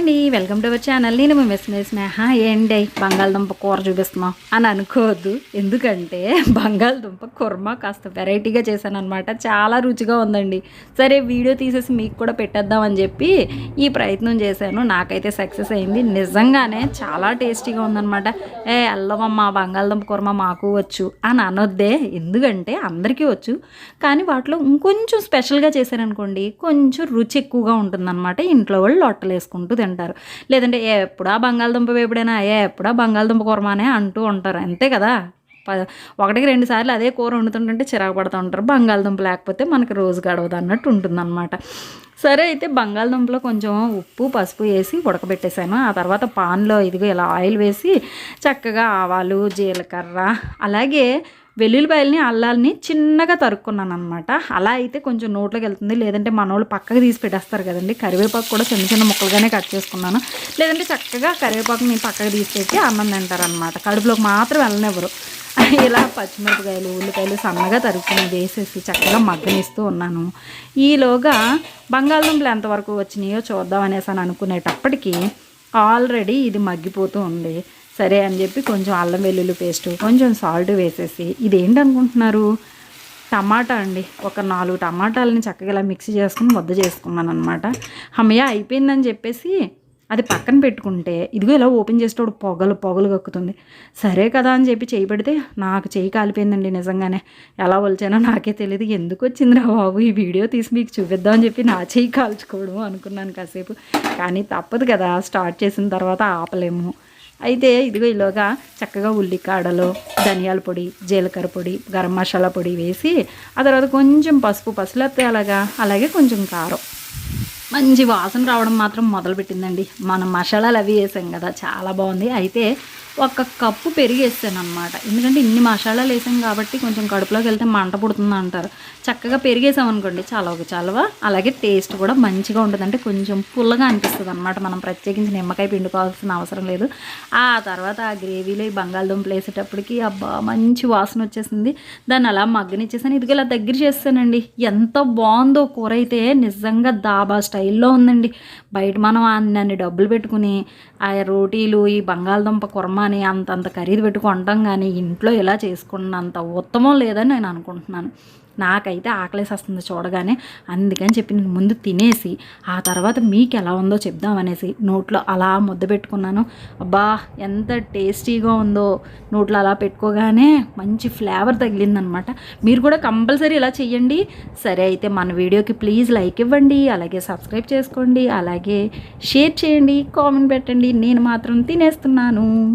అండి welcome to our channel. నేను మేము మిస్ స్నేహ. ఏంటి? బంగాళదుంప కూర చూపిస్తున్నాం అని అనుకోవద్దు. ఎందుకంటే బంగాళదుంప కుర్మ కాస్త వెరైటీగా చేశాను అనమాట చాలా రుచిగా ఉందండి. సరే వీడియో తీసేసి మీకు కూడా పెట్టేద్దాం అని చెప్పి ఈ ప్రయత్నం చేశాను. నాకైతే సక్సెస్ అయింది. నిజంగానే చాలా టేస్టీగా ఉందనమాట ఏ అల్లవమ్మ బంగాళదుంప కుర్మ మాకు వచ్చు అని అనొద్దే. ఎందుకంటే అందరికీ వచ్చు. కానీ వాటిలో ఇంకొంచెం స్పెషల్గా చేశారనుకోండి కొంచెం రుచి ఎక్కువగా ఉంటుందన్నమాట. ఇంట్లో వాళ్ళు లొట్టలు వేసుకుంటూ తింటారు. లేదంటే ఏ ఎప్పుడా బంగాళదుంప వేపుడైనా? ఏ ఎప్పుడా బంగాళదుంప కూరమానే అంటూ ఉంటారు. అంతే కదా? ప ఒకటికి రెండు సార్లు అదే కూర వండుతుంటుంటే చిరాకు పడుతూ ఉంటారు. బంగాళదుంప లేకపోతే మనకి రోజు గడవదు అన్నట్టు ఉంటుందన్నమాట. సరే అయితే బంగాళదుంపలో కొంచెం ఉప్పు పసుపు వేసి ఉడకబెట్టేశాను ఆ తర్వాత పాన్లో ఇదిగో ఇలా ఆయిల్ వేసి చక్కగా ఆవాలు జీలకర్ర అలాగే వెల్లుల్లిపాయలని అల్లాలని చిన్నగా తరుక్కున్నాను అనమాట అలా అయితే కొంచెం నోట్లోకి వెళ్తుంది. లేదంటే మనోళ్ళు పక్కకి తీసి పెట్టేస్తారు కదండి. కరివేపాకు కూడా చిన్న చిన్న ముక్కలుగానే కట్ చేసుకున్నాను. లేదంటే చక్కగా కరివేపాకుని పక్కకు తీసి పెట్టి అన్నం తింటారనమాట కడుపులోకి మాత్రం వెళ్ళనివ్వరు. ఇలా పచ్చిమిరపకాయలు ఉల్లిపాయలు సన్నగా తరుక్కుని వేసేసి చక్కగా మగ్గనిస్తూ ఉన్నాను. ఈలోగా బంగాళదుంపలు ఎంతవరకు వచ్చినాయో చూద్దాం అనేసి అని అనుకునేటప్పటికీ ఆల్రెడీ ఇది మగ్గిపోతూ ఉంది. సరే అని చెప్పి కొంచెం అల్లం వెల్లుల్లి పేస్ట్ కొంచెం సాల్ట్ వేసేసి ఇదేంటనుకుంటున్నారు? టమాటా అండి. ఒక నాలుగు టమాటాలని చక్కగా ఇలా మిక్స్ చేసుకుని ముద్ద చేసుకున్నాను అనమాట అమ్మయ్య అయిపోయిందని చెప్పేసి అది పక్కన పెట్టుకుంటే ఇదిగో ఇలా ఓపెన్ చేసేటప్పుడు పొగలు పొగలు కక్కుతుంది. సరే కదా అని చెప్పి చేయి పెడితే నాకు చేయి కాలిపోయిందండి నిజంగానే. ఎలా వలిచానో నాకే తెలియదు ఎందుకు వచ్చిందిరా బాబు? ఈ వీడియో తీసి మీకు చూపిద్దామని చెప్పి నా చేయి కాల్చుకోవడం అనుకున్నాను కాసేపు. కానీ తప్పదు కదా స్టార్ట్ చేసిన తర్వాత ఆపలేము. అయితే ఇదిగో ఇలాగా చక్కగా ఉల్లికాడలు ధనియాల పొడి జీలకర్ర పొడి గరం మసాలా పొడి వేసి ఆ తర్వాత కొంచెం పసుపు పసులెత్తే అలాగా అలాగే కొంచెం కారం. మంచి వాసన రావడం మాత్రం మొదలుపెట్టిందండి. మనం మసాలాలు అవి వేసాం కదా చాలా బాగుంది. అయితే ఒక కప్పు పెరిగి అనమాట ఎందుకంటే ఇన్ని మసాలాలు వేసాం కాబట్టి కొంచెం కడుపులోకి వెళ్తే మంట పుడుతుంది అంటారు. చక్కగా పెరిగేసాం అనుకోండి చలవ. చలవ అలాగే టేస్ట్ కూడా మంచిగా ఉంటుంది. అంటే కొంచెం పుల్లగా అనిపిస్తుంది అనమాట మనం ప్రత్యేకించి నిమ్మకాయ పిండుకోవాల్సిన అవసరం లేదు. ఆ తర్వాత ఆ గ్రేవీలో ఈ బంగాళదుంపలు వేసేటప్పటికి అబ్బా మంచి వాసన వచ్చేసింది. దాన్ని అలా మగ్గనిచ్చేసాను. ఇదిగో ఇలా దగ్గర చేస్తానండి. ఎంత బాగుందో కూర అయితే నిజంగా దాబా స్టైల్లో ఉందండి. బయట మనం అన్ని డబ్బులు పెట్టుకుని ఆ రోటీలు ఈ బంగాళదుంప కుర్మ అని అంతంత ఖరీదు పెట్టుకుంటాం కానీ ఇంట్లో ఇలా చేసుకున్నంత ఉత్తమం లేదని నేను అనుకుంటున్నాను. నాకైతే ఆకలేసేస్తుంది చూడగానే. అందుకని చెప్పి నేను ముందు తినేసి ఆ తర్వాత మీకు ఎలా ఉందో చెప్దామనేసి నోట్లో అలా ముద్ద పెట్టుకున్నాను. అబ్బా ఎంత టేస్టీగా ఉందో. నోట్లో అలా పెట్టుకోగానే మంచి ఫ్లేవర్ తగిలిందనమాట. మీరు కూడా కంపల్సరీ ఇలా చెయ్యండి. సరే అయితే మన వీడియోకి ప్లీజ్ లైక్ ఇవ్వండి. అలాగే సబ్స్క్రైబ్ చేసుకోండి. అలాగే షేర్ చేయండి. కామెంట్ పెట్టండి. నేను మాత్రం తినేస్తున్నాను.